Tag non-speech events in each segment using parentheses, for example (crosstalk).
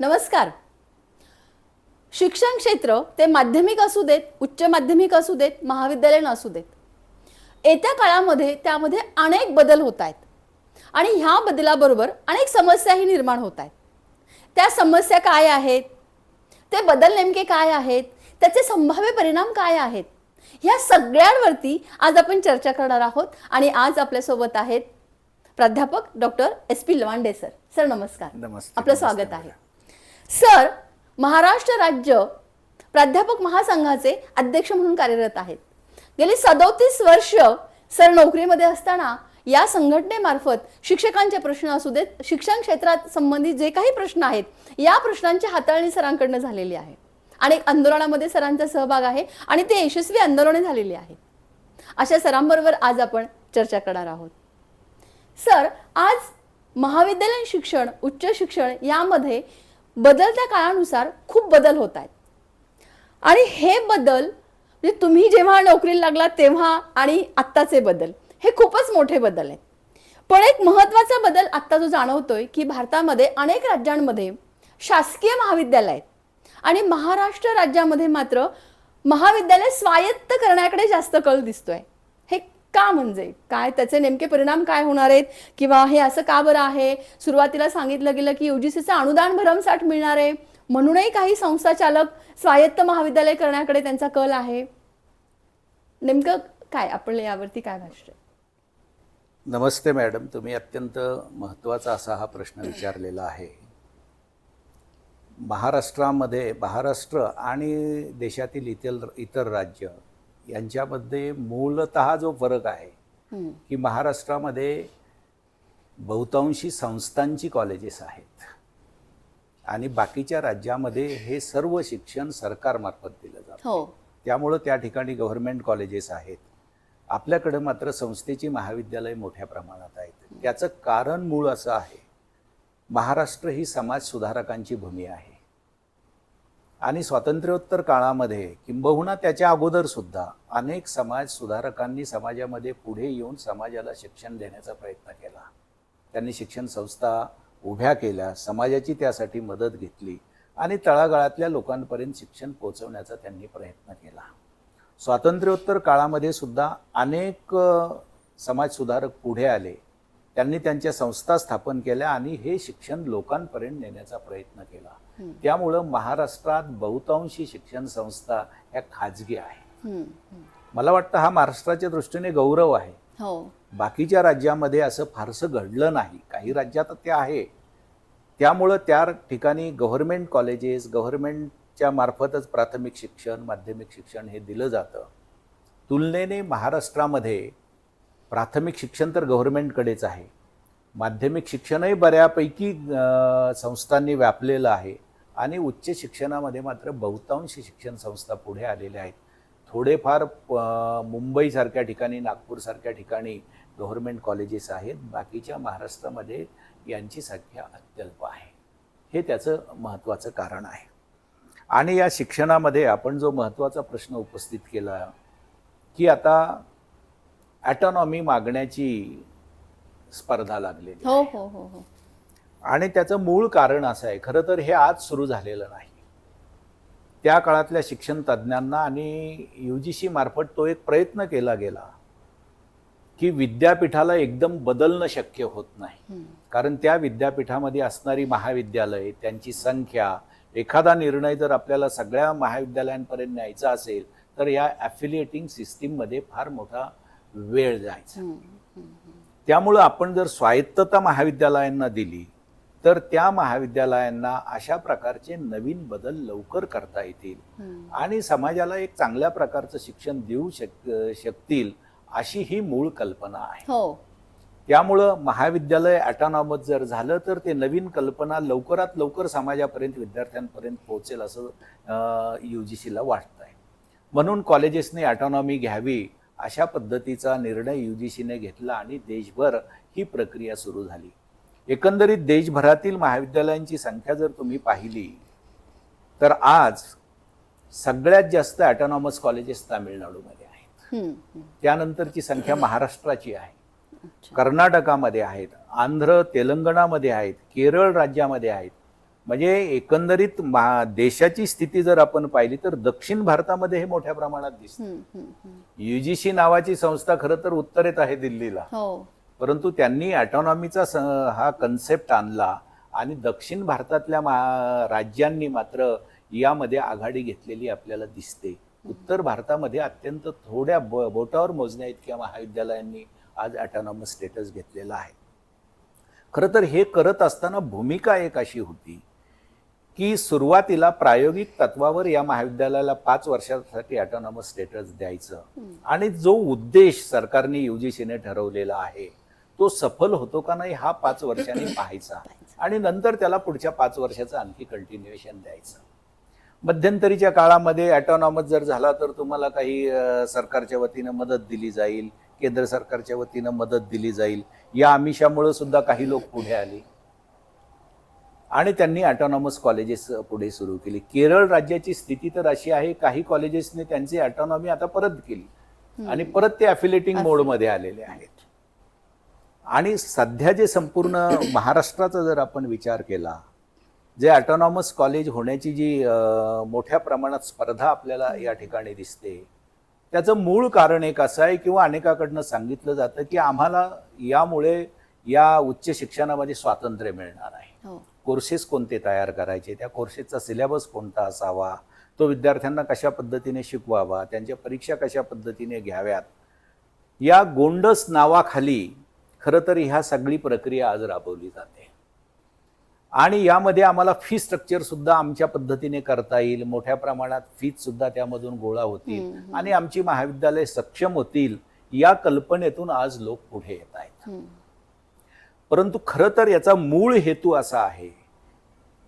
नमस्कार. शिक्षण क्षेत्र ते माध्यमिक असू देत उच्च माध्यमिक असू देत महाविद्यालयीन असू देत. येत्या काळामध्ये त्यामध्ये अनेक बदल होत आहेत. आणि ह्या बदलाबरोबर अनेक समस्याही निर्माण होत आहेत. त्या समस्या काय आहेत? ते बदल नेमके काय आहेत? त्याचे संभाव्य परिणाम काय आहेत? ह्या सगळ्यांवरती आज आपण चर्चा करणार आहोत. आणि आज आपल्यासोबत आहेत प्राध्यापक doctor S P Lavande sir. Sir नमस्कार. आपलं स्वागत आहे. सर महाराष्ट्र राज्य प्राध्यापक महासंघाचे अध्यक्ष म्हणून कार्यरत आहेत. गेली सदोतीस वर्ष सर नोकरीमध्ये असताना या संघटनेमार्फत शिक्षकांचे प्रश्न असू देत शिक्षण क्षेत्रात संबंधित जे काही प्रश्न आहेत या प्रश्नांची हाताळणी सरांकडनं झालेली आहे. अनेक आंदोलनामध्ये सरांचा सहभाग आहे आणि ते यशस्वी आंदोलने झालेली आहेत अशा सरांबरोबर आज आपण चर्चा करणार आहोत. सर आज महाविद्यालयीन शिक्षण उच्च शिक्षण यामध्ये बदलत्या काळानुसार खूप बदल होत आहेत. आणि हे बदल म्हणजे तुम्ही जेव्हा नोकरीला लागला तेव्हा आणि आत्ताचे बदल हे खूपच मोठे बदल आहेत. पण एक महत्त्वाचा बदल आत्ता जो जाणवतोय की भारतामध्ये अनेक राज्यांमध्ये शासकीय महाविद्यालय आहेत. आणि महाराष्ट्र राज्यामध्ये मात्र महाविद्यालय स्वायत्त करण्याकडे जास्त कल दिसतोय. का म्हणजे? काय त्याचे नेमके परिणाम काय होणार आहेत? किंवा हे असं का बरं आहे? सुरुवातीला सांगितलं गेलं की युजीसीचं अनुदान भरमसाठ मिळणार आहे. म्हणूनही काही संस्था चालक स्वायत्त महाविद्यालय करण्याकडे त्यांचा कल आहे. नेमकं काय? आपण यावरती काय भाष्य? नमस्ते मॅडम. तुम्ही अत्यंत महत्त्वाचा असा हा प्रश्न विचारलेला आहे. महाराष्ट्रामध्ये महाराष्ट्र आणि देशातील इतर इतर राज्य यांच्यामध्ये मूलतः जो फरक आहे. की महाराष्ट्रामध्ये बहुतांशी संस्थांची कॉलेजेस आहेत. आणि बाकीच्या राज्यामध्ये हे सर्व शिक्षण सरकारमार्फत दिलं जातं. हो. त्यामुळं त्या ठिकाणी गव्हर्नमेंट कॉलेजेस आहेत. आपल्याकडे मात्र संस्थेची महाविद्यालय मोठ्या प्रमाणात आहेत. त्याचं कारण मूळ असं आहे महाराष्ट्र ही समाज सुधारकांची भूमी आहे. आणि स्वातंत्र्योत्तर काळामध्ये किंबहुना त्याच्या अगोदर सुद्धा अनेक समाज सुधारकांनी समाजामध्ये पुढे येऊन समाजाला शिक्षण देण्याचा प्रयत्न केला. त्यांनी शिक्षण संस्था उभ्या केल्या समाजाची त्यासाठी मदत घेतली आणि तळागाळातल्या लोकांपर्यंत शिक्षण पोहोचवण्याचा त्यांनी प्रयत्न केला. स्वातंत्र्योत्तर काळामध्ये सुद्धा अनेक समाजसुधारक पुढे आले. त्यांनी त्यांच्या संस्था स्थापन केल्या आणि हे शिक्षण लोकांपर्यंत नेण्याचा प्रयत्न केला. त्यामुळं महाराष्ट्रात बहुतांशी शिक्षण संस्था ह्या खाजगी. हम्म. मला वाटतं हा महाराष्ट्राच्या दृष्टीने गौरव आहे. हो. बाकीच्या राज्यामध्ये असं फारसं घडलं नाही. काही राज्यात ते आहे. त्यामुळं त्या ठिकाणी गव्हर्नमेंट कॉलेजेस गव्हर्नमेंटच्या मार्फतच प्राथमिक शिक्षण माध्यमिक शिक्षण हे दिलं जातं. तुलनेने महाराष्ट्रामध्ये प्राथमिक शिक्षण तर गव्हर्नमेंटकडेच आहे. माध्यमिक शिक्षणही बऱ्यापैकी संस्थांनी व्यापलेलं आहे. आणि उच्च शिक्षणामध्ये मात्र बहुतांशी शिक्षण संस्था पुढे आलेल्या आहेत. थोडेफार मुंबईसारख्या ठिकाणी नागपूरसारख्या ठिकाणी गव्हर्नमेंट कॉलेजेस आहेत. बाकीच्या महाराष्ट्रामध्ये यांची संख्या अत्यल्प आहे. हे त्याचं महत्त्वाचं कारण आहे. आणि या शिक्षणामध्ये आपण जो महत्त्वाचा प्रश्न उपस्थित केला की आता ॲटॉनॉमी मागण्याची स्पर्धा लागलेली हो हो हो हो. आणि त्याचं मूळ कारण असं आहे खरं तर हे आज सुरू झालेलं नाही. त्या काळातल्या शिक्षण तज्ज्ञांना आणि यू जी सी मार्फत तो एक प्रयत्न केला गेला की विद्यापीठाला एकदम बदलणं शक्य होत नाही. कारण त्या विद्यापीठामध्ये असणारी महाविद्यालय त्यांची संख्या एखादा निर्णय जर आपल्याला सगळ्या महाविद्यालयांपर्यंत न्यायचा असेल तर या ॲफिलिएटिंग सिस्टीममध्ये फार मोठा वेळ जायचा. त्यामुळं आपण जर स्वायत्तता महाविद्यालयांना दिली तर त्या महाविद्यालयांना अशा प्रकारचे नवीन बदल लवकर करता येतील. आणि समाजाला एक चांगल्या प्रकारचं शिक्षण देऊ शक शकतील अशी ही मूळ कल्पना आहे. हो. त्यामुळं महाविद्यालय ॲटॉनॉमस जर झालं तर ते नवीन कल्पना लवकरात लवकर समाजापर्यंत विद्यार्थ्यांपर्यंत पोहोचेल असं यू जी सीला वाटतं आहे म्हणून कॉलेजेसने ॲटॉनॉमी घ्यावी अशा पद्धतीचा निर्णय यू जी सीने घेतला आणि देशभर ही प्रक्रिया सुरू झाली. एकंदरीत देशभरातील महाविद्यालयांची संख्या जर तुम्ही पाहिली तर आज सगळ्यात जास्त ॲटॉनॉमस कॉलेजेस तामिळनाडूमध्ये आहेत. त्यानंतरची संख्या महाराष्ट्राची आहे. कर्नाटकामध्ये आहेत आंध्र तेलंगणामध्ये आहेत केरळ राज्यामध्ये आहेत म्हणजे एकंदरीत देशाची स्थिती जर आपण पाहिली तर दक्षिण भारतामध्ये हे मोठ्या प्रमाणात दिसतं. युजीसी नावाची संस्था खरं तर उत्तरेत आहे दिल्लीला हो परंतु त्यांनी ऑटॉनॉमीचा स- हा कन्सेप्ट आणला आणि दक्षिण भारतातल्या मा- राज्यांनी मात्र यामध्ये आघाडी घेतलेली आपल्याला दिसते. उत्तर भारतामध्ये अत्यंत थोड्या ब- बोटावर मोजण्या इतक्या महाविद्यालयांनी आज ऑटॉनॉमस स्टेटस घेतलेला आहे. खरं तर हे करत असताना भूमिका एक अशी होती की सुरुवातीला प्रायोगिक तत्वावर या महाविद्यालयाला पाच वर्षासाठी ऑटोनॉमस स्टेटस द्यायचं. आणि जो उद्देश सरकारने युजीसीने ठरवलेला आहे तो सफल होतो का नाही हा पाच वर्षांनी (laughs) पाहायचा. आणि नंतर त्याला पुढच्या पाच वर्षाचं आणखी कंटिन्युएशन द्यायचं. मध्यंतरीच्या काळामध्ये ऑटोनॉमस जर झाला तर तुम्हाला काही सरकारच्या वतीनं मदत दिली जाईल केंद्र सरकारच्या वतीनं मदत दिली जाईल. या आमिषामुळे सुद्धा काही लोक पुढे आले. आणि त्यांनी ऑटोनॉमस कॉलेजेस पुढे सुरू केली. केरळ राज्याची स्थिती तर अशी आहे काही कॉलेजेसने त्यांची ऑटोनॉमी आता परत केली. आणि परत ते अफिलेटिंग मोडमध्ये आलेले आहेत. आणि सध्या जे संपूर्ण महाराष्ट्राचा जर आपण विचार केला जे ऑटोनॉमस कॉलेज होण्याची जी मोठ्या प्रमाणात स्पर्धा आपल्याला या ठिकाणी दिसते त्याचं मूळ कारण एक असं आहे किंवा अनेकाकडनं सांगितलं जातं की आम्हाला यामुळे या उच्च शिक्षणामध्ये स्वातंत्र्य मिळणार आहे. हो. कोर्सेस कोणते तयार करायचे? त्या कोर्सेसचा सिलेबस कोणता असावा? तो विद्यार्थ्यांना कशा पद्धतीने शिकवावा? त्यांच्या परीक्षा कशा पद्धतीने घ्याव्यात? या गोंडस नावाखाली खरं तर ह्या सगळी प्रक्रिया आज राबवली जाते. आणि यामध्ये आम्हाला फी स्ट्रक्चर सुद्धा आमच्या पद्धतीने करता येईल. मोठ्या प्रमाणात फीज सुद्धा त्यामधून गोळा होतील आणि आमची महाविद्यालय सक्षम होतील या कल्पनेतून आज लोक पुढे येत आहेत. परंतु खरं तर याचा मूळ हेतू असा आहे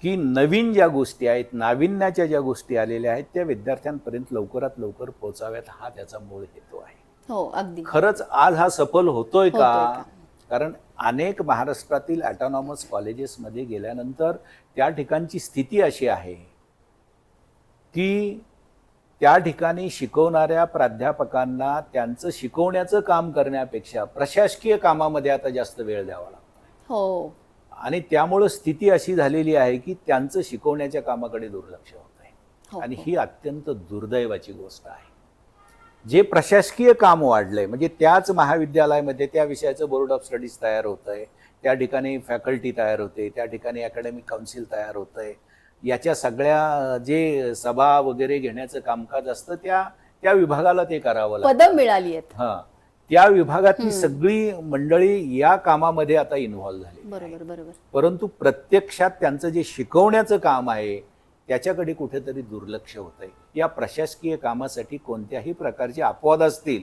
की नवीन ज्या गोष्टी आहेत नाविन्याच्या ज्या गोष्टी आलेल्या आहेत त्या विद्यार्थ्यांपर्यंत लवकरात लवकर पोहोचाव्यात हा त्याचा मूळ हेतू आहे. हो अगदी. खरंच आज हा सफल होतोय का? कारण अनेक महाराष्ट्रातील ऑटोनॉमस कॉलेजेसमध्ये गेल्यानंतर त्या ठिकाणची स्थिती अशी आहे की त्या ठिकाणी शिकवणाऱ्या प्राध्यापकांना त्यांचं शिकवण्याचं काम करण्यापेक्षा प्रशासकीय कामामध्ये आता जास्त वेळ द्यावा लागतो. हो. आणि त्यामुळं स्थिती अशी झालेली आहे की त्यांचं शिकवण्याच्या कामाकडे दुर्लक्ष होत आहे. हो, आणि हो. ही अत्यंत दुर्दैवाची गोष्ट आहे. जे प्रशासकीय काम वाढलंय म्हणजे त्याच महाविद्यालयामध्ये त्या विषयाचं बोर्ड ऑफ स्टडीज तयार होत आहे त्या ठिकाणी फॅकल्टी तयार होते त्या ठिकाणी अकॅडमिक काउन्सिल तयार होत आहे याच्या सगळ्या जे सभा वगैरे घेण्याचं कामकाज असतं त्या त्या विभागाला ते करावं लागतं. पदं मिळाली आहेत. हा. त्या विभागातली सगळी मंडळी या कामामध्ये आता इन्व्हॉल्व्ह झाली बरोबर बरोबर. परंतु प्रत्यक्षात त्यांचं जे शिकवण्याचं काम आहे त्याच्याकडे कुठेतरी दुर्लक्ष होत आहे या प्रशासकीय कामासाठी कोणत्याही प्रकारचे अपवाद असतील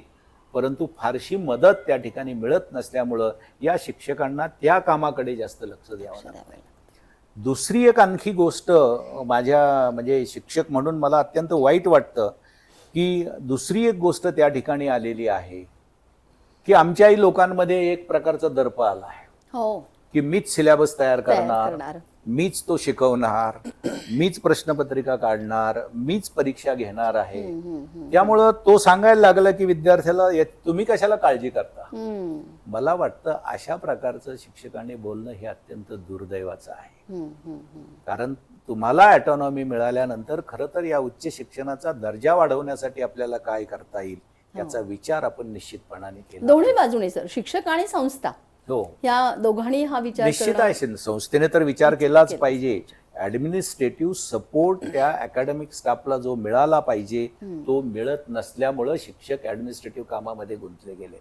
परंतु फारशी मदत त्या ठिकाणी मिळत नसल्यामुळं या शिक्षकांना त्या कामाकडे जास्त लक्ष द्यावं लागतं. दुसरी एक आणखी गोष्ट माझ्या म्हणजे शिक्षक म्हणून मला अत्यंत वाईट वाटतं की दुसरी एक गोष्ट त्या ठिकाणी आलेली आहे की आमच्याही लोकांमध्ये एक प्रकारचा दर्प आला आहे. हो. की मीच सिलेबस तयार करणार. मीच तो शिकवणार मीच प्रश्नपत्रिका काढणार मीच परीक्षा घेणार आहे. त्यामुळं तो सांगायला लागला की विद्यार्थ्याला "ये- तुम्ही कशाला काळजी करता? मला वाटतं अशा प्रकारचं शिक्षकांनी बोलणं हे अत्यंत दुर्दैवाचं आहे. कारण तुम्हाला ऑटोनॉमी मिळाल्यानंतर खरं तर या उच्च शिक्षणाचा दर्जा वाढवण्यासाठी आपल्याला काय करता येईल याचा विचार आपण निश्चितपणाने केला दोन्ही बाजूने सर. शिक्षक आणि संस्था. हो या दोघांनी हा विचार निश्चित आहे संस्थेने तर विचार केलाच पाहिजे. ऍडमिनिस्ट्रेटिव्ह सपोर्ट त्या अकॅडमिक स्टाफला जो मिळाला पाहिजे तो मिळत नसल्यामुळं शिक्षक ऍडमिनिस्ट्रेटिव्ह कामामध्ये गुंतले गेले.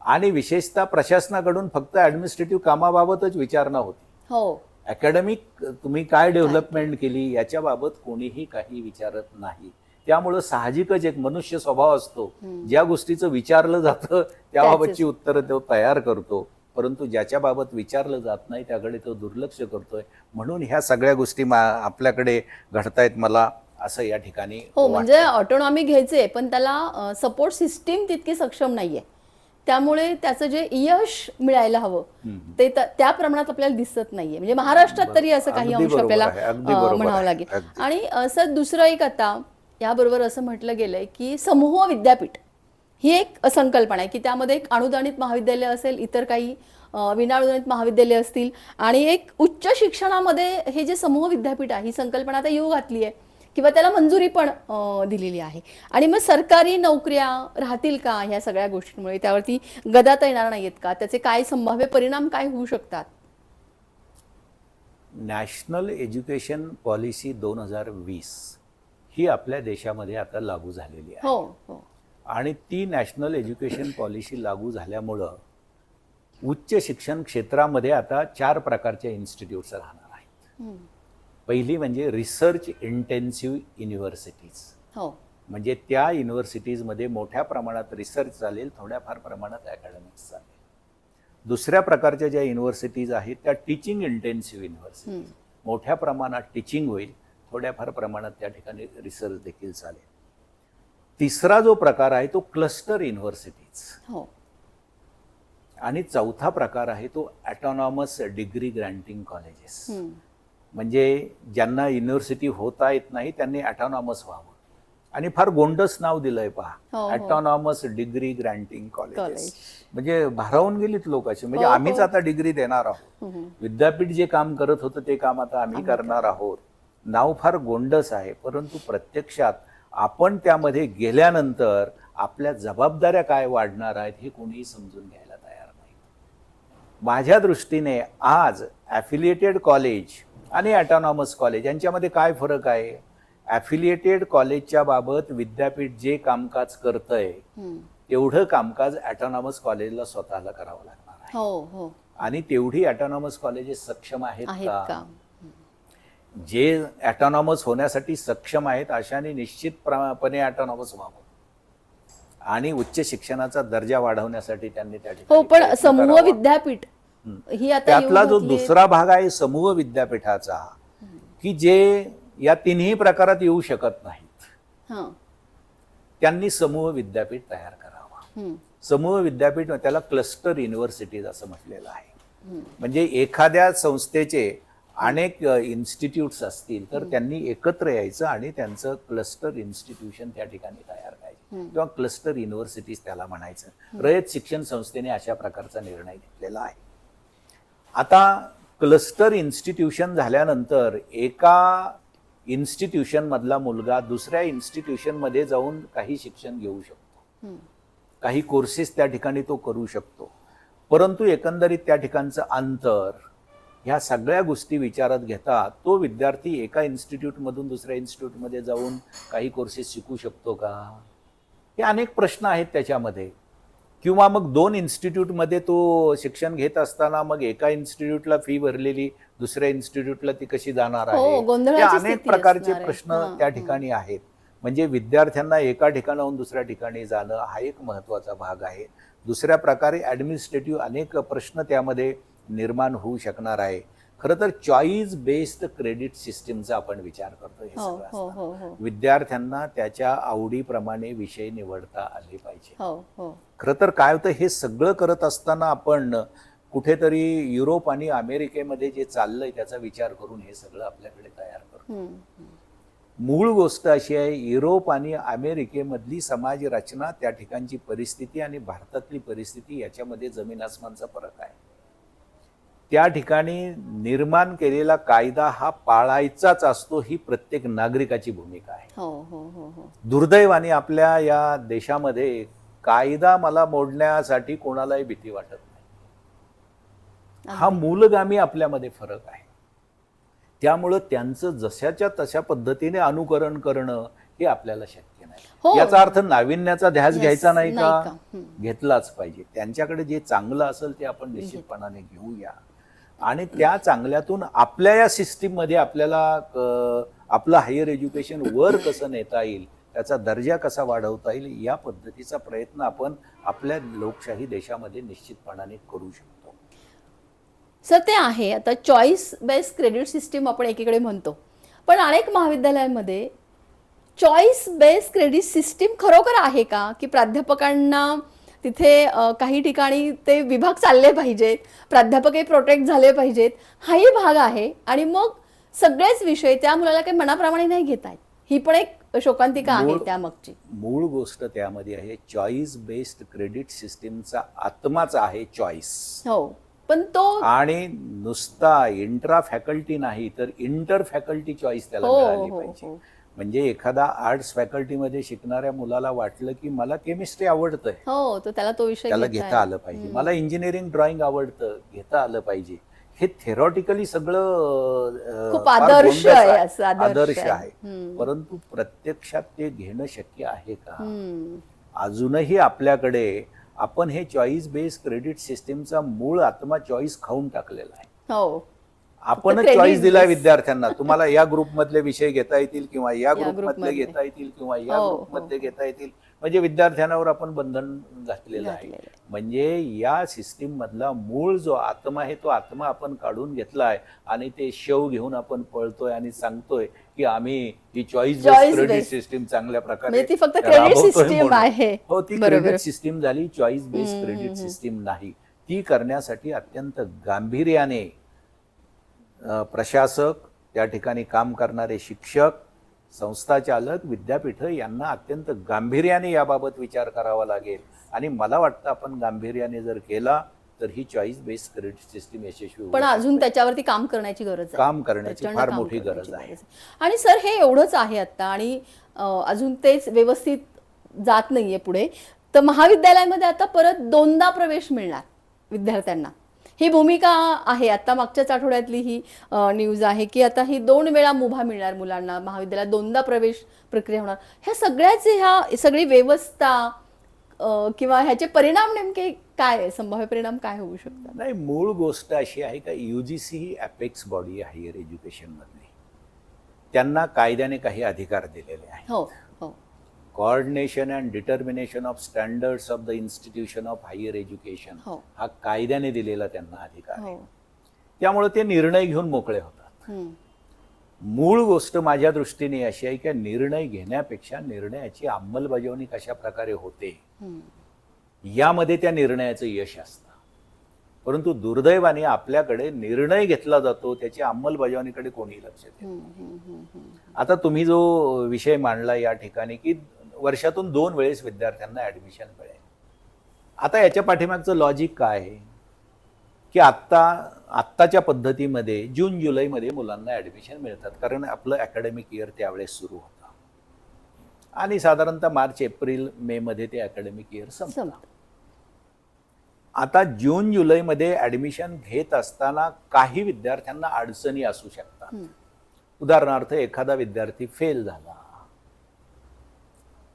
आणि विशेषतः प्रशासनाकडून फक्त ऍडमिनिस्ट्रेटिव्ह कामाबाबतच विचारणा होती हो. अकॅडमिक तुम्ही काय डेव्हलपमेंट केली याच्याबाबत कोणीही काही विचारत नाही. त्यामुळं साहजिकच एक मनुष्य स्वभाव असतो. ज्या गोष्टीचं विचारलं जातं त्याबाबतची उत्तरं तो तयार करतो. परंतु ज्याच्या बाबत विचारलं जात नाही त्याकडे तो दुर्लक्ष करतोय. म्हणून ह्या सगळ्या गोष्टी मा- आपल्याकडे घडतायत मला असं या ठिकाणी हो. म्हणजे ऑटोनॉमी घ्यायचे पण त्याला सपोर्ट सिस्टीम तितकी सक्षम नाहीये. त्यामुळे त्याचं जे यश मिळायला हवं ते त्या प्रमाणात आपल्याला दिसत नाहीये. म्हणजे महाराष्ट्रात तरी असं काही अंश आपल्याला म्हणावं लागेल. आणि सर दुसरं एक आता याबरोबर असं म्हटलं गेलंय की समूह विद्यापीठ. ही एक संकल्पना आहे की त्यामध्ये एक अनुदानित महाविद्यालय असेल इतर काही विनाअनुदानित महाविद्यालय असतील आणि एक उच्च शिक्षणामध्ये हे जे समूह विद्यापीठ आहे ही संकल्पना आता येऊ घातली आहे किंवा त्याला मंजुरी पण दिलेली आहे. आणि मग सरकारी नोकऱ्या राहतील का ह्या सगळ्या गोष्टींमुळे? त्यावरती गदाता येणार नाहीत का? त्याचे काय संभाव्य परिणाम काय होऊ शकतात? नॅशनल एज्युकेशन पॉलिसी दोन हजार वीस ही आपल्या देशामध्ये आता लागू झालेली आहे. हो हो. आणि ती नॅशनल एज्युकेशन पॉलिसी लागू झाल्यामुळं उच्च शिक्षण क्षेत्रामध्ये आता चार प्रकारच्या इन्स्टिट्यूट्स राहणार आहेत. पहिली म्हणजे रिसर्च इंटेन्सिव्ह युनिव्हर्सिटीज. हो. म्हणजे त्या युनिव्हर्सिटीजमध्ये मोठ्या प्रमाणात रिसर्च चालेल थोड्याफार प्रमाणात अकॅडमिक्स चालेल. दुसऱ्या प्रकारच्या ज्या युनिव्हर्सिटीज आहेत त्या टीचिंग इंटेन्सिव्ह युनिव्हर्सिटी. मोठ्या प्रमाणात टीचिंग होईल थोड्याफार प्रमाणात त्या ठिकाणी रिसर्च देखील चालेल. तिसरा जो प्रकार आहे तो क्लस्टर युनिव्हर्सिटीज हो आणि चौथा प्रकार आहे तो ॲटॉनॉमस डिग्री ग्रँटिंग कॉलेजेस. म्हणजे ज्यांना युनिव्हर्सिटी होता येत नाही त्यांनी ॲटॉनॉमस व्हावं आणि फार गोंडस नाव दिलंय पहा. Autonomous degree granting college. Colleges म्हणजे भारावून गेलीत लोकांची म्हणजे हो, आम्हीच हो. आता डिग्री देणार आहोत. विद्यापीठ जे काम करत होतं ते काम आता आम्ही करणार आहोत नाव फार गोंडस आहे परंतु प्रत्यक्षात आपण त्यामध्ये गेल्यानंतर आपल्या जबाबदाऱ्या काय वाढणार आहेत हे कोणीही समजून घ्यायला तयार नाही. माझ्या दृष्टीने आज ॲफिलिएटेड कॉलेज आणि ॲटॉनॉमस कॉलेज यांच्यामध्ये काय फरक आहे? ॲफिलिएटेड कॉलेजच्या बाबत विद्यापीठ जे कामकाज करतंय. तेवढं कामकाज ॲटॉनॉमस कॉलेजला स्वतःला करावं लागणार आहे. हो हो. आणि तेवढी ॲटॉनॉमस कॉलेजेस सक्षम आहेत का? जे ॲटॉनॉमस होण्यासाठी सक्षम आहेत अशाने निश्चितपणे ॲटॉनॉमस व्हावं आणि उच्च शिक्षणाचा दर्जा वाढवण्यासाठी त्यांनी त्या ठिकाणी हो पण समूह. विद्यापीठ ही आता त्यातला जो. दुसरा भाग आहे समूह विद्यापीठाचा की जे या तिन्ही प्रकारात येऊ शकत नाहीत हा त्यांनी समूह विद्यापीठ तयार करावा. समूह विद्यापीठ त्याला क्लस्टर युनिव्हर्सिटीज असं म्हटलेलं आहे. म्हणजे एखाद्या संस्थेचे अनेक इन्स्टिट्यूट्स असतील तर त्यांनी एकत्र यायचं आणि त्यांचं क्लस्टर इन्स्टिट्यूशन त्या ठिकाणी तयार करायचं. किंवा क्लस्टर युनिव्हर्सिटीज त्याला म्हणायचं. रयत शिक्षण संस्थेने अशा प्रकारचा निर्णय घेतलेला आहे. आता क्लस्टर इन्स्टिट्यूशन झाल्यानंतर एका इन्स्टिट्यूशन मधला मुलगा दुसऱ्या इन्स्टिट्यूशनमध्ये जाऊन काही शिक्षण घेऊ शकतो. काही कोर्सेस त्या ठिकाणी तो करू शकतो. परंतु एकंदरीत त्या ठिकाणचं अंतर ह्या सगळ्या गोष्टी विचारात घेता तो विद्यार्थी एका इन्स्टिट्यूटमधून दुसऱ्या इन्स्टिट्यूटमध्ये जाऊन काही कोर्सेस शिकू शकतो का? हे अनेक प्रश्न आहेत त्याच्यामध्ये. किंवा मग दोन इन्स्टिट्यूटमध्ये तो शिक्षण घेत असताना मग एका इन्स्टिट्यूटला फी भरलेली दुसऱ्या इन्स्टिट्यूटला ती कशी जाणार हो, आहे? अनेक प्रकारचे. प्रश्न त्या. ठिकाणी आहेत. म्हणजे विद्यार्थ्यांना एका ठिकाणाहून दुसऱ्या ठिकाणी जाणं हा एक महत्त्वाचा भाग आहे. दुसऱ्या प्रकारे ऍडमिनिस्ट्रेटिव्ह अनेक प्रश्न त्यामध्ये निर्माण होऊ शकणार आहे. खरं तर चॉईस बेस्ड क्रेडिट सिस्टीमचा आपण विचार करतो हे हो सगळं हो. हो हो. विद्यार्थ्यांना त्याच्या आवडीप्रमाणे विषय निवडता आले पाहिजे. हो हो. खरं तर काय होतं हे सगळं करत असताना आपण कुठेतरी युरोप आणि अमेरिकेमध्ये जे चाललंय त्याचा विचार करून हे सगळं आपल्याकडे तयार करतो. मूळ गोष्ट अशी आहे युरोप आणि अमेरिकेमधली समाज रचना त्या ठिकाणची परिस्थिती आणि भारतातली परिस्थिती याच्यामध्ये जमीन आसमानचा फरक आहे. त्या ठिकाणी निर्माण केलेला कायदा हा पाळायचाच असतो ही प्रत्येक नागरिकाची भूमिका आहे. हो हो हो दुर्दैवाने आपल्या या देशामध्ये कायदा मला मोडण्यासाठी कोणालाही भीती वाटत नाही. हा मूलगामी आपल्यामध्ये फरक आहे. त्यामुळं त्यांचं जशाच्या तशा पद्धतीने अनुकरण करणं हे आपल्याला शक्य हो. नाही याचा अर्थ नाविन्याचा ध्यास घ्यायचा नाही का. घेतलाच पाहिजे. त्यांच्याकडे जे चांगलं असेल ते आपण निश्चितपणाने घेऊया. आणि त्या चांगल्यातून आपल्या या सिस्टीममध्ये आपल्याला आपलं हायर एज्युकेशन वर कसं नेता येईल त्याचा दर्जा कसा वाढवता येईल या पद्धतीचा प्रयत्न आपण आपल्या लोकशाही देशामध्ये निश्चितपणाने करू शकतो. सर ते आहे. आता चॉईस बेस्ड क्रेडिट सिस्टीम आपण एकीकडे म्हणतो. पण अनेक महाविद्यालयांमध्ये चॉईस बेस्ड क्रेडिट सिस्टीम खरोखर आहे का? की प्राध्यापकांना तिथे काही ठिकाणी ते विभाग चालले पाहिजेत प्राध्यापकही प्रोटेक्ट झाले पाहिजेत हाही भाग आहे. आणि मग सगळेच विषय त्या मुलाला काही मनाप्रमाणे नाही घेत आहेत ही पण एक शोकांतिका आहे त्यामागची मूळ गोष्ट त्यामध्ये आहे चॉईस बेस्ड क्रेडिट सिस्टीमचा आत्माच आहे चॉईस हो. पण तो आणि नुसता इंट्रा फॅकल्टी नाही तर इंटर फॅकल्टी चॉईस त्याला हो मिळाली हो पाहिजे. हो म्हणजे एखादा आर्ट्स फॅकल्टीमध्ये शिकणाऱ्या मुलाला वाटलं की मला केमिस्ट्री आवडतंय. हो त्याला तो विषय त्याला घेता घेता आलं पाहिजे. मला इंजिनिअरिंग ड्रॉइंग आवडतं घेता आलं पाहिजे. हे थेरॉटिकली सगळं अं, खूप फार आदर्श आहे असं, आदर्श आहे. आहे. हम्म. परंतु प्रत्यक्षात ते घेणं शक्य आहे का? हम्म. अजूनही आपल्याकडे आपण हे चॉईस बेस्ड क्रेडिट सिस्टीमचा मूळ आत्मा चॉईस खाऊन टाकलेला आहे. हो. Credit चॉईस दिलाय. विद्यार्थ्यांना तुम्हाला या ग्रुप मधले विषय घेता येतील किंवा या ग्रुप group मधले मधले. घेता येतील किंवा या हो, ग्रुप मधले घेता येतील म्हणजे विद्यार्थ्यांवर आपण बंधन घातलेलं आहे. म्हणजे या सिस्टीम मधला मूळ जो आत्मा आहे तो आत्मा आपण काढून घेतलाय आणि ते शव घेऊन आपण पळतोय आणि सांगतोय की आम्ही ही चॉईस क्रेडिट. सिस्टीम चांगल्या प्रकारे म्हणजे ती फक्त system म्हणून. आहे. हो ती. क्रेडिट सिस्टीम झाली चॉईस बेस्ड क्रेडिट. सिस्टीम नाही ती करण्यासाठी अत्यंत गांभीर्याने प्रशासक त्या ठिकाणी काम करणारे शिक्षक संस्था चालक विद्यापीठ यांना अत्यंत गांभीर्याने याबाबत विचार करावा लागेल. आणि मला वाटतं आपण गांभीर्याने जर केला तर ही चॉईस बेस्ड क्रेडिट सिस्टीम यशस्वी पण. अजून त्याच्यावरती काम करण्याची गरज काम करण्याची फार मोठी गरज आहे. आणि सर हे एवढंच आहे आता आणि अजून तेच व्यवस्थित जात नाहीये पुढे. तर महाविद्यालयामध्ये आता परत दोनदा प्रवेश मिळणार विद्यार्थ्यांना. ही भूमिका आहे. आता मागच्याच आठवड्यातली ही न्यूज आहे की आता ही दोन वेळा मुभा मिळणार मुलांना. महाविद्यालयात दोनदा प्रवेश प्रक्रिया होणार. ह्या सगळ्याचे ह्या सगळी व्यवस्था किंवा ह्याचे परिणाम नेमके काय आहे? संभाव्य परिणाम काय होऊ शकतात? नाही मूळ गोष्ट अशी आहे का युजीसी ही अपेक्स बॉडी हायर एज्युकेशन मधली. त्यांना कायद्याने काही अधिकार दिलेले आहेत. हो. Coordination and determination of standards of the institution of higher education हो कायद्याने दिलेला त्यांना अधिकार आहे हो त्यामुळे ते निर्णय घेऊन मोकळे होतात. मूळ गोष्ट माझ्या दृष्टीने अशी आहे की निर्णय घेण्यापेक्षा निर्णयाची अंमलबजावणी कशा प्रकारे होते. यामध्ये त्या निर्णयाचं यश असतं परंतु दुर्दैवाने आपल्याकडे निर्णय घेतला जातो त्याची अंमलबजावणीकडे कोणी लक्ष देत. आता तुम्ही जो विषय मांडला या ठिकाणी की वर्षातून दोन वेळेस विद्यार्थ्यांना ऍडमिशन मिळेल. आता याच्या पाठीमागचं लॉजिक काय आहे? की आत्ता आत्ताच्या पद्धतीमध्ये जून जुलैमध्ये मुलांना ऍडमिशन मिळतात कारण आपलं अकॅडमिक इयर त्यावेळेस सुरू होतं. आणि साधारणतः मार्च एप्रिल मे मध्ये ते अकॅडमिक इयर संपतं. आता जून जुलैमध्ये ऍडमिशन घेत असताना काही विद्यार्थ्यांना अडचणी असू शकतात. उदाहरणार्थ एखादा विद्यार्थी फेल झाला.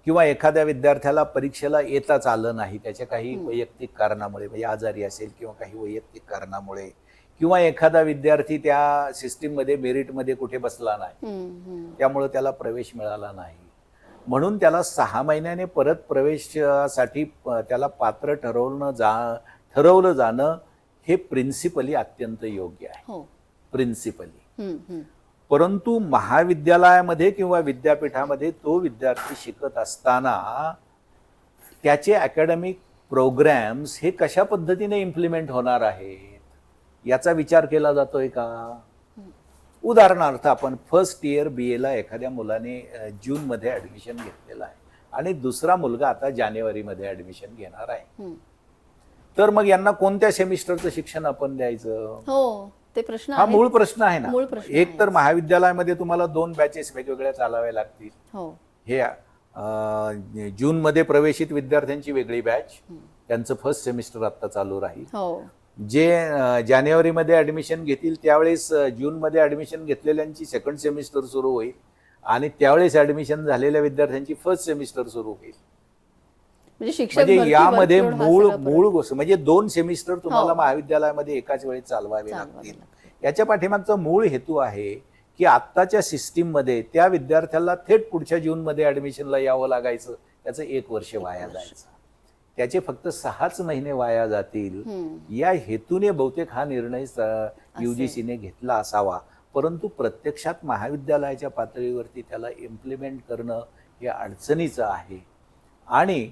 किंवा एखाद्या विद्यार्थ्याला परीक्षेला येताच आलं नाही त्याच्या काही. वैयक्तिक कारणामुळे म्हणजे आजारी असेल किंवा काही वैयक्तिक कारणामुळे किंवा एखादा विद्यार्थी त्या सिस्टीममध्ये मेरिटमध्ये कुठे बसला नाही. त्यामुळे त्याला प्रवेश मिळाला नाही म्हणून त्याला सहा महिन्याने परत प्रवेशासाठी त्याला पात्र ठरवणं जा ठरवलं जाणं हे प्रिन्सिपली अत्यंत योग्य आहे हो प्रिन्सिपली हम्म. परंतु महाविद्यालयामध्ये किंवा विद्यापीठामध्ये तो विद्यार्थी शिकत असताना त्याचे अकॅडमिक प्रोग्रॅम्स हे कशा पद्धतीने इम्प्लिमेंट होणार आहेत? याचा विचार केला जातोय का? उदाहरणार्थ आपण फर्स्ट इयर बी एला एखाद्या मुलाने जूनमध्ये ऍडमिशन घेतलेलं आहे आणि दुसरा मुलगा आता जानेवारीमध्ये ऍडमिशन घेणार आहे. तर मग यांना कोणत्या सेमिस्टरचं शिक्षण आपण द्यायचं? हो. ते प्रश्न हा. मूळ प्रश्न आहे ना. मूळ प्रश्न एक. तर महाविद्यालयामध्ये तुम्हाला दोन बॅचेस वेगवेगळ्या चालाव्या लागतील. हो. हे अं, जूनमध्ये प्रवेशित विद्यार्थ्यांची वेगळी बॅच त्यांचं फर्स्ट सेमिस्टर आता चालू राहील. हो. जे जानेवारीमध्ये ऍडमिशन घेतील त्यावेळेस अं, जूनमध्ये ऍडमिशन घेतलेल्यांची सेकंड सेमिस्टर सुरू होईल. आणि त्यावेळेस ऍडमिशन झालेल्या विद्यार्थ्यांची फर्स्ट सेमिस्टर सुरू होईल. म्हणजे शिक्षक म्हणजे यामध्ये मूळ मूळ गोष्ट म्हणजे दोन सेमिस्टर तुम्हाला हो. महाविद्यालयामध्ये एकाच वेळी चालवावे लागतील. याच्या पाठीमागचा मूळ हेतू आहे की आत्ताच्या सिस्टीममध्ये त्या विद्यार्थ्याला थेट पुढच्या जूनमध्ये ऍडमिशनला यावं लागायचं त्याचं एक वर्ष वाया. जायचं त्याचे फक्त सहाच महिने वाया जातील. या हेतूने बहुतेक हा निर्णय युजीसीने घेतला असावा परंतु प्रत्यक्षात महाविद्यालयाच्या पातळीवरती त्याला इम्प्लिमेंट करणं हे अडचणीचं आहे आणि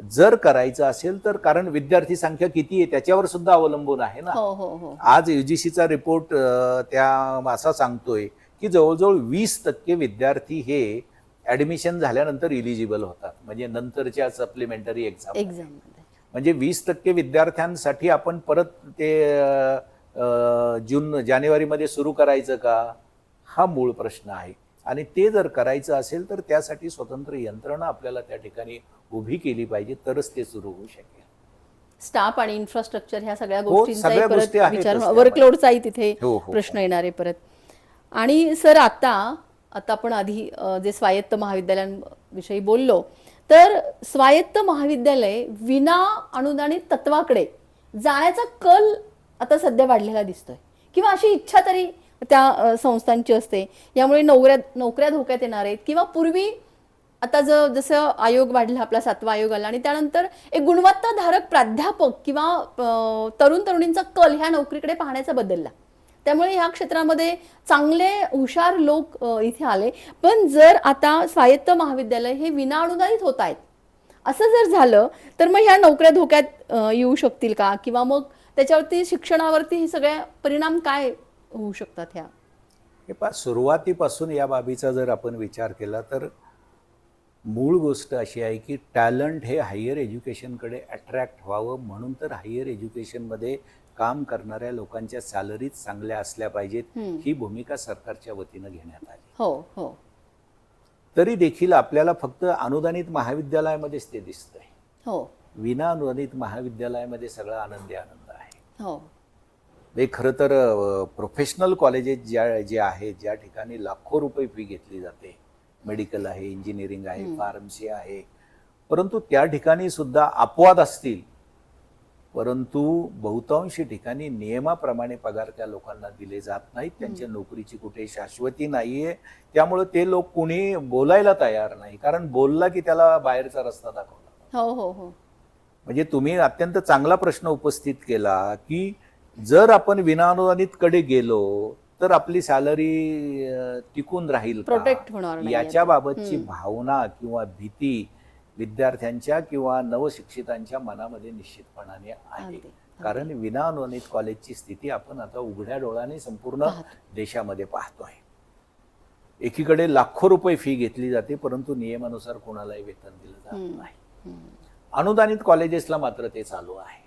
जर करायचं असेल तर कारण विद्यार्थी संख्या किती आहे त्याच्यावर सुद्धा अवलंबून आहे ना. हो हो हो. आज युजीसीचा रिपोर्ट त्या असा सांगतोय की जवळजवळ वीस टक्के विद्यार्थी हे ऍडमिशन झाल्यानंतर इलिजिबल होतात. म्हणजे नंतरच्या सप्लिमेंटरी एक्झाम एक्झाम म्हणजे वीस टक्के विद्यार्थ्यांसाठी आपण परत ते जून जानेवारीमध्ये सुरू करायचं का? हा मूळ प्रश्न आहे. आणि ते जर करायचं असेल तर त्यासाठी स्वतंत्र यंत्रणा आपल्याला त्या ठिकाणी उभी केली पाहिजे तरच ते सुरू होऊ शकेल. स्टाफ आणि इन्फ्रास्ट्रक्चर ह्या सगळ्या हो, गोष्टींचाही सगळ्या परत विचार. वर्कलोडचाही तिथे हो, हो, प्रश्न येणार आहे परत. आणि सर आता आता आपण आधी जे स्वायत्त महाविद्यालयांविषयी बोललो तर स्वायत्त महाविद्यालय विना अनुदानित तत्वाकडे जाण्याचा कल आता सध्या वाढलेला दिसतोय. किंवा अशी इच्छा तरी त्या संस्थांची असते. यामुळे नोकऱ्या नोकऱ्या धोक्यात येणार आहेत. किंवा पूर्वी आता ज जसं आयोग वाढला आपला सातवा आयोग आला आणि त्यानंतर एक गुणवत्ताधारक प्राध्यापक किंवा तरुण तरुणींचा कल ह्या नोकरीकडे पाहण्याचा बदलला. त्यामुळे ह्या क्षेत्रामध्ये चांगले हुशार लोक इथे आले. पण जर आता स्वायत्त महाविद्यालय हे विनाअनुदानित होत आहेत असं जर झालं तर मग ह्या नोकऱ्या धोक्यात येऊ शकतील का? किंवा मग त्याच्यावरती शिक्षणावरती हे सगळे परिणाम काय होऊ शकतात ह्या. हे पहा सुरुवातीपासून या बाबीचा जर आपण विचार केला तर मूळ गोष्ट अशी आहे की टॅलेंट हे हायर एज्युकेशनकडे अट्रॅक्ट व्हावं म्हणून तर हायर एज्युकेशनमध्ये काम करणाऱ्या लोकांच्या सॅलरीज चांगल्या असल्या पाहिजेत. ही भूमिका सरकारच्या वतीनं घेण्यात आली. हो हो. तरी देखील आपल्याला फक्त अनुदानित महाविद्यालयामध्येच ते दिसतंय. हो. विना अनुदानित महाविद्यालयामध्ये सगळा आनंदी आनंद आहे. हो. हे खरं तर प्रोफेशनल कॉलेजेस ज्या जे आहेत ज्या ठिकाणी लाखो रुपये फी घेतली जाते. मेडिकल आहे इंजिनिअरिंग आहे. फार्मसी आहे. परंतु त्या ठिकाणी सुद्धा अपवाद असतील. परंतु बहुतांशी ठिकाणी नियमाप्रमाणे पगार त्या लोकांना दिले जात नाहीत. त्यांच्या नोकरीची कुठे शाश्वती नाहीये. त्यामुळे ते लोक कुणी बोलायला तयार नाही. कारण बोलला की त्याला बाहेरचा रस्ता दाखवला हो हो हो. म्हणजे तुम्ही अत्यंत चांगला प्रश्न उपस्थित केला की जर आपण विनानुदानित कडे गेलो तर आपली सॅलरी टिकून राहील? प्रोटेक्ट होणार याच्या बाबतची. भावना किंवा भीती विद्यार्थ्यांच्या किंवा नवशिक्षितांच्या मनामध्ये निश्चितपणाने आहे कारण विनानुदानित कॉलेजची स्थिती आपण आता उघड्या डोळ्याने संपूर्ण. देशामध्ये पाहतोय एकीकडे लाखो रुपये फी घेतली जाते परंतु नियमानुसार कोणालाही वेतन दिलं जात. नाही. अनुदानित कॉलेजेसला मात्र ते चालू आहे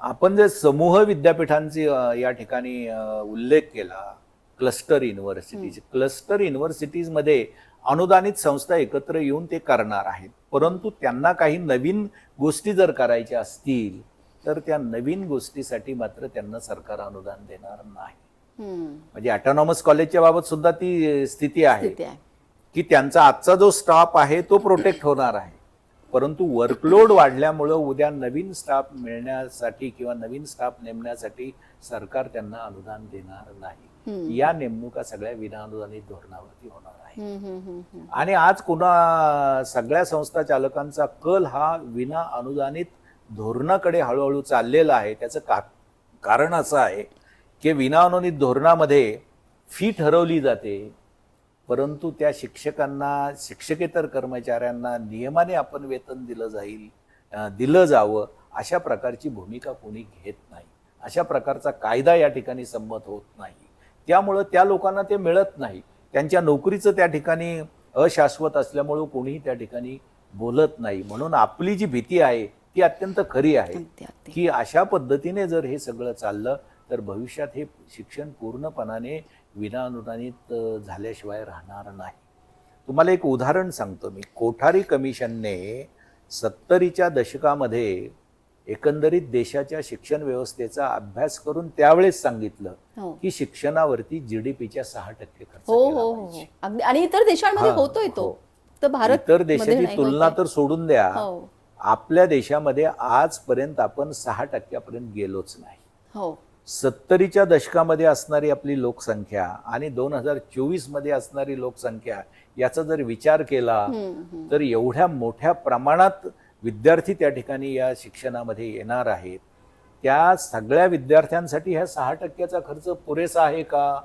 आपण जे समूह विद्यापीठांची या ठिकाणी उल्लेख केला क्लस्टर युनिव्हर्सिटीज क्लस्टर युनिव्हर्सिटीजमध्ये अनुदानित संस्था एकत्र येऊन ते करणार आहेत. परंतु त्यांना काही नवीन गोष्टी जर करायच्या असतील तर त्या नवीन गोष्टीसाठी मात्र त्यांना सरकार अनुदान देणार नाही. म्हणजे ऑटोनॉमस कॉलेजच्या बाबत सुद्धा ती स्थिती आहे की त्यांचा आजचा जो स्टाफ आहे तो प्रोटेक्ट होणार आहे. परंतु वर्कलोड वाढल्यामुळं उद्या नवीन स्टाफ मिळण्यासाठी किंवा नवीन स्टाफ नेमण्यासाठी सरकार त्यांना अनुदान देणार नाही. या नेमणुका सगळ्या विनाअनुदानित धोरणावरती होणार आहे. आणि आज कुणा सगळ्या संस्था चालकांचा कल हा विना अनुदानित धोरणाकडे हळूहळू चाललेला आहे त्याचं का कारण असं आहे की विना अनुदानित धोरणामध्ये फी ठरवली जाते परंतु त्या शिक्षकांना शिक्षकेतर कर्मचाऱ्यांना नियमाने आपण वेतन दिलं जाईल दिलं जावं अशा प्रकारची भूमिका कोणी घेत नाही. अशा प्रकारचा कायदा या ठिकाणी संमत होत नाही. त्यामुळं त्या लोकांना ते मिळत नाही. त्यांच्या नोकरीचं त्या ठिकाणी अशाश्वत असल्यामुळं कोणीही त्या ठिकाणी बोलत नाही. म्हणून आपली जी भीती आहे ती अत्यंत खरी आहे की अशा पद्धतीने जर हे सगळं चाललं तर भविष्यात हे शिक्षण पूर्णपणाने विनाअनुदानित झाल्याशिवाय राहणार नाही. तुम्हाला एक उदाहरण सांगतो मी. कोठारी कमिशनने सत्तरीच्या दशकामध्ये एकंदरीत देशाच्या शिक्षण व्यवस्थेचा अभ्यास करून त्यावेळेस सांगितलं हो. की शिक्षणावरती जीडीपीच्या सहा टक्के खर्च हो हो आणि इतर देशांमध्ये होतोय तो. तर भारत इतर देशाची तुलना. तर सोडून द्या. आपल्या देशामध्ये आजपर्यंत आपण सहा टक्क्यापर्यंत गेलोच नाही. हो. सत्तरीच्या दशकामध्ये असणारी आपली लोकसंख्या आणि दोन हजार चोवीसमध्ये असणारी लोकसंख्या याचा जर विचार केला. तर एवढ्या मोठ्या प्रमाणात विद्यार्थी त्या ठिकाणी या शिक्षणामध्ये येणार आहेत. त्या सगळ्या विद्यार्थ्यांसाठी ह्या सहा टक्क्याचा खर्च पुरेसा आहे का?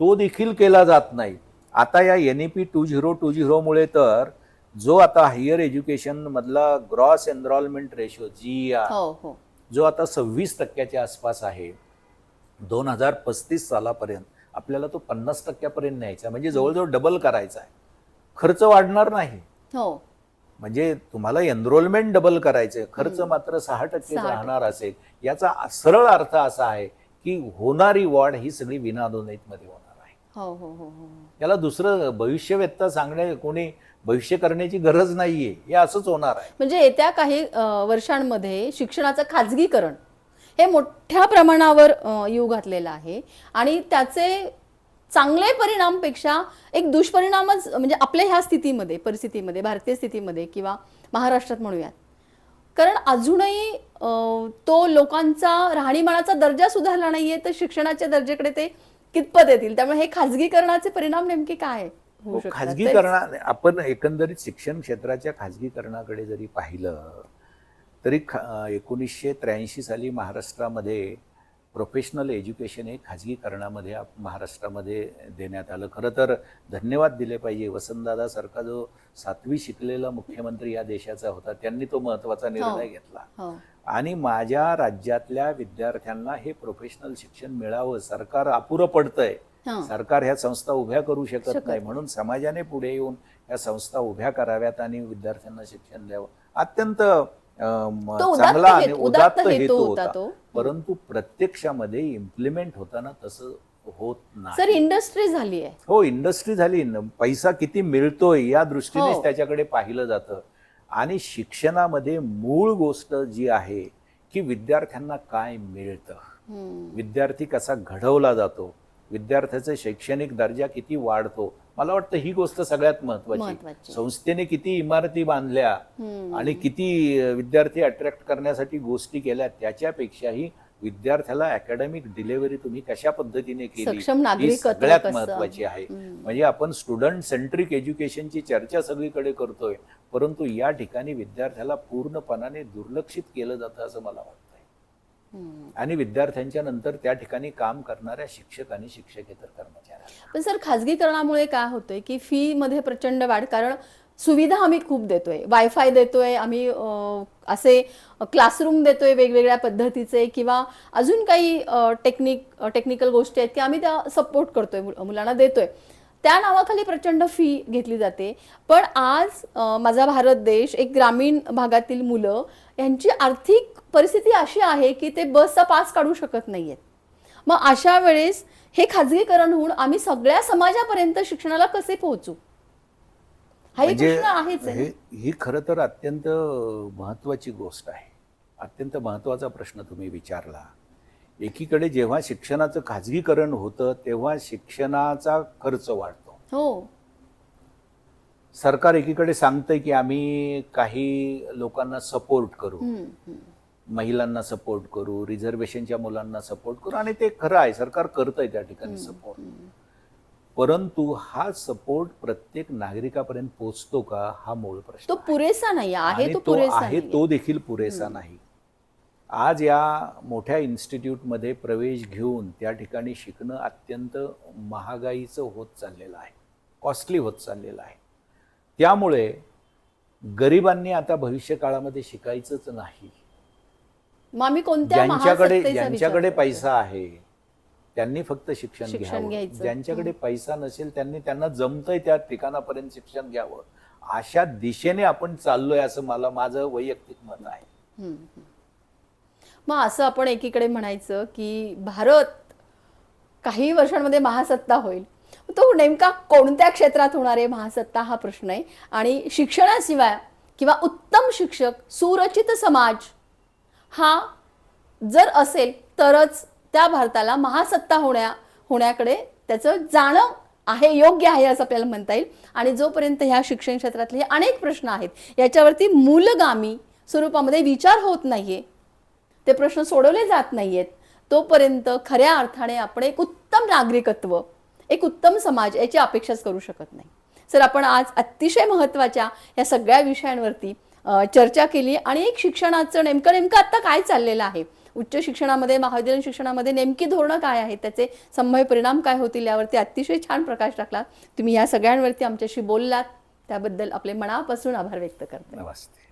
तो देखील केला जात नाही. आता या N E P two zero two झिरोमुळे तर जो आता हायर एज्युकेशन मधला ग्रॉस एनरोलमेंट रेशो जी हो हो. जो आता सव्वीस टक्क्याच्या आसपास आहे दोन हजार पस्तीस सालापर्यंत आपल्याला तो पन्नास टक्क्यापर्यंत न्यायचा. म्हणजे जवळजवळ डबल करायचा आहे. खर्च वाढणार नाही. हो. म्हणजे तुम्हाला एनरोलमेंट डबल करायचंय खर्च मात्र सहा टक्के. राहणार असेल. याचा सरळ अर्थ असा आहे की होणारी वाढ ही सगळी मध्ये होणार आहे. हो हो हो याला दुसरं भविष्यवेत्ता सांगणे कोणी भविष्य करण्याची गरज नाहीये. हे असंच होणार आहे. म्हणजे येत्या काही वर्षांमध्ये शिक्षणाचं खाजगीकरण हे मोठ्या प्रमाणावर येऊ घातलेलं आहे. आणि त्याचे चांगले परिणामपेक्षा एक दुष्परिणामच म्हणजे आपल्या ह्या स्थितीमध्ये परिस्थितीमध्ये भारतीय स्थितीमध्ये किंवा महाराष्ट्रात म्हणूयात. कारण अजूनही तो लोकांचा राहणीमानाचा दर्जा सुधारला नाहीये तर शिक्षणाच्या दर्जाकडे ते कितपत येतील? त्यामुळे हे खाजगीकरणाचे परिणाम नेमके काय हो? खाजगीकरणा आपण एकंदरीत शिक्षण क्षेत्राच्या खाजगीकरणाकडे जरी पाहिलं तरी ख- एकोणीसशे त्र्याऐंशी साली महाराष्ट्रामध्ये प्रोफेशनल एज्युकेशन हे खाजगीकरणामध्ये आप- महाराष्ट्रामध्ये देण्यात आलं. खरं तर धन्यवाद दिले पाहिजे. वसंतदादासारखा जो सातवी शिकलेला मुख्यमंत्री या देशाचा होता त्यांनी तो महत्त्वाचा निर्णय घेतला. हो. आणि माझ्या राज्यातल्या विद्यार्थ्यांना हे प्रोफेशनल शिक्षण मिळावं सरकार अपुरं पडतंय. हा. सरकार ह्या संस्था उभ्या करू शकत नाही म्हणून समाजाने पुढे येऊन या संस्था उभ्या कराव्यात आणि विद्यार्थ्यांना शिक्षण द्यावं. अत्यंत चांगला आणि उदात्त हेतू हेतू. परंतु प्रत्यक्षामध्ये इम्प्लिमेंट होताना तसं होत सर नाही इंडस्ट्री झाली आहे. हो इंडस्ट्री झाली. न- पैसा किती मिळतोय या दृष्टीनेच हो. त्याच्याकडे पाहिलं जातं. आणि शिक्षणामध्ये मूळ गोष्ट जी आहे की विद्यार्थ्यांना काय मिळतं. विद्यार्थी कसा घडवला जातो. विद्यार्थ्याचा शैक्षणिक दर्जा किती वाढतो. मला वाटतं ही गोष्ट सगळ्यात महत्वाची. संस्थेने किती इमारती बांधल्या. आणि किती विद्यार्थी अट्रॅक्ट करण्यासाठी गोष्टी केल्या त्याच्यापेक्षाही विद्यार्थ्याला अकॅडमिक डिलिव्हरी तुम्ही कशा पद्धतीने केली ही सगळ्यात? महत्वाची आहे. म्हणजे आपण स्टुडंट सेंट्रिक एज्युकेशनची चर्चा सगळीकडे करतोय परंतु या ठिकाणी विद्यार्थ्याला पूर्णपणाने दुर्लक्षित केलं जातं असं मला हम्म. आणि विद्यार्थ्यांच्या नंतर त्या ठिकाणी काम करणाऱ्या शिक्षक आणि शिक्षकेतर कर्मचाऱ्या पण सर खाजगीकरणामुळे काय होतंय की फी मध्ये प्रचंड वाढ? कारण सुविधा आम्ही खूप देतोय. वायफाय देतोय आम्ही असे क्लासरूम देतोय वेगवेगळ्या पद्धतीचे किंवा अजून काही टेक्निक टेक्निकल गोष्टी आहेत की आम्ही त्या सपोर्ट करतोय मुलांना देतोय. त्या नावाखाली प्रचंड फी घेतली जाते. पण आज माझा भारत देश एक ग्रामीण भागातील मुलं यांची आर्थिक परिस्थिती अशी आहे की ते बसचा पास काढू शकत नाहीयेत. मग अशा वेळेस हे खाजगीकरण होऊन आम्ही सगळ्या समाजापर्यंत शिक्षणाला कसे पोहोचू? हा एक म्हणजे प्रश्न आहेच आहे. हे ही खरं तर अत्यंत महत्वाची गोष्ट आहे. अत्यंत महत्त्वाचा प्रश्न तुम्ही विचारला. एकीकडे जेव्हा शिक्षणाचं खाजगीकरण होतं तेव्हा शिक्षणाचा खर्च वाढतो. हो. सरकार एकीकडे सांगतंय की आम्ही काही लोकांना सपोर्ट करू. महिलांना सपोर्ट करू रिझर्वेशनच्या मुलांना सपोर्ट करू आणि ते खरं आहे सरकार करतंय त्या ठिकाणी सपोर्ट परंतु हा सपोर्ट प्रत्येक नागरिकापर्यंत पोहोचतो का? हा मूळ प्रश्न तो पुरेसा नाही आहे तो. तो देखील पुरेसा नाही. आज या मोठ्या इन्स्टिट्यूटमध्ये प्रवेश घेऊन त्या ठिकाणी शिकणं अत्यंत महागाईचं होत चाललेलं आहे. कॉस्टली होत चाललेलं आहे. त्यामुळे गरिबांनी आता भविष्य काळामध्ये शिकायचंच नाही. ज्यांच्याकडे ज्यांच्याकडे? पैसा आहे त्यांनी फक्त शिक्षण घ्यावं. ज्यांच्याकडे पैसा नसेल त्यांनी त्यांना जमतंय त्या ठिकाणापर्यंत शिक्षण घ्यावं. अशा दिशेने आपण चाललोय असं मला माझं वैयक्तिक मत आहे. मग असं आपण एकीकडे म्हणायचं की भारत काही वर्षांमध्ये महासत्ता होईल. तो नेमका कोणत्या क्षेत्रात होणारे महासत्ता हा प्रश्न आहे. आणि शिक्षणाशिवाय किंवा उत्तम शिक्षक सुरचित समाज हा जर असेल तरच त्या भारताला महासत्ता होण्या होण्याकडे त्याचं जाणं आहे योग्य आहे असं आपल्याला म्हणता येईल. आणि जोपर्यंत ह्या शिक्षण क्षेत्रातले अनेक प्रश्न आहेत याच्यावरती मूलगामी स्वरूपामध्ये विचार होत नाहीये. ते प्रश्न सोडवले जात नाहीयेत. तोपर्यंत खऱ्या अर्थाने आपण एक उत्तम नागरिकत्व एक उत्तम समाज याची अपेक्षाच करू शकत नाही. सर आपण आज अतिशय महत्त्वाच्या या सगळ्या विषयांवरती चर्चा केली आणि एक शिक्षणाचं नेमकं नेमकं आत्ता काय चाललेलं आहे? उच्च शिक्षणामध्ये महाविद्यालयीन शिक्षणामध्ये नेमकी धोरणं काय आहेत? त्याचे संभाव्य परिणाम काय होतील यावरती अतिशय छान प्रकाश टाकला तुम्ही या सगळ्यांवरती आमच्याशी बोललात. त्याबद्दल आपले मनापासून आभार व्यक्त करते. नमस्ते.